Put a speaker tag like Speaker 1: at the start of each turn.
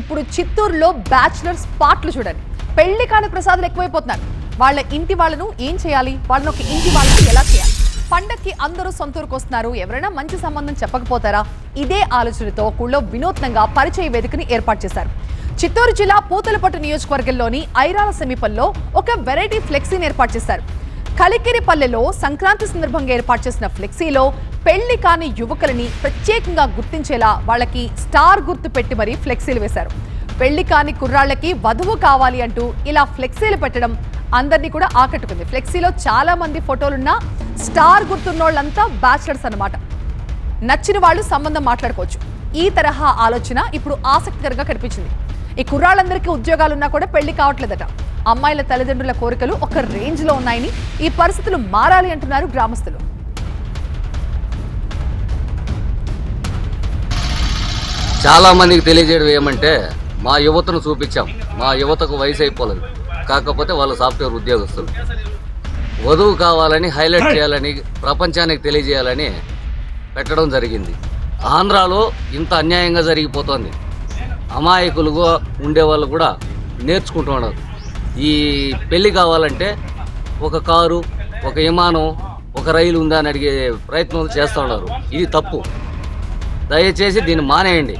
Speaker 1: ఇప్పుడు చిత్తూరులో బ్యాచిలర్స్ పాటలు చూడండి. పెళ్ళి కాని ప్రసాదాలు ఎక్కువైపోతున్నారు. వాళ్ళ ఇంటి వాళ్ళను ఏం చేయాలి? వాళ్ళని ఒక ఇంటి వాళ్ళని ఎలా చేయాలి? పండక్కి అందరూ సొంతూరుకు వస్తున్నారు ఎవరైనా మంచి సంబంధం చెప్పకపోతారా? ఇదే ఆలోచనతో కూళ్ళో వినూత్నంగా పరిచయ వేదికని ఏర్పాటు చేశారు. చిత్తూరు జిల్లా పూతలపట్టు నియోజకవర్గంలోని ఐరాల సమీపంలో ఒక వెరైటీ ఫ్లెక్సీని ఏర్పాటు చేశారు. కలికిరిపల్లెలో సంక్రాంతి సందర్భంగా ఏర్పాటు చేసిన ఫ్లెక్సీలో పెళ్ళి కాని యువకులని ప్రత్యేకంగా గుర్తించేలా వాళ్ళకి స్టార్ గుర్తు పెట్టి మరీ ఫ్లెక్సీలు వేశారు. పెళ్ళి కాని కుర్రాళ్ళకి వధువు కావాలి అంటూ ఇలా ఫ్లెక్సీలు పెట్టడం అందరినీ కూడా ఆకట్టుకుంది. ఫ్లెక్సీలో చాలా మంది ఫోటోలున్నా స్టార్ గుర్తున్నోళ్ళంతా బ్యాచిలర్స్ అన్నమాట. నచ్చిన వాళ్ళు సంబంధం మాట్లాడుకోవచ్చు. ఈ తరహా ఆలోచన ఇప్పుడు ఆసక్తికరంగా కనిపించింది. ఈ కుర్రాళ్ళందరికీ ఉద్యోగాలున్నా కూడా పెళ్ళి కావట్లేదట. అమ్మాయిల తల్లిదండ్రుల కోరికలు ఒక రేంజ్లో ఉన్నాయని ఈ పరిస్థితులు మారాలి అంటున్నారు గ్రామస్తులు.
Speaker 2: చాలా మందికి తెలియజేయడం ఏమంటే మా యువతను చూపించాం. మా యువతకు వయసు అయిపోలేదు. కాకపోతే వాళ్ళు సాఫ్ట్వేర్ ఉద్యోగస్తులు. వధువు కావాలని హైలైట్ చేయాలని ప్రపంచానికి తెలియజేయాలని పెట్టడం జరిగింది. ఆంధ్రాలో ఇంత అన్యాయంగా జరిగిపోతుంది. అమాయకులుగా ఉండేవాళ్ళు కూడా నేర్చుకుంటున్నారు ఈ పెళ్ళి కావాలంటే ఒక కారు ఒక విమానం ఒక రైలు ఉందా అని అడిగే ప్రయత్నం చేస్తూ ఉన్నారు. ఇది తప్పు. దయచేసి దీన్ని మానేయండి.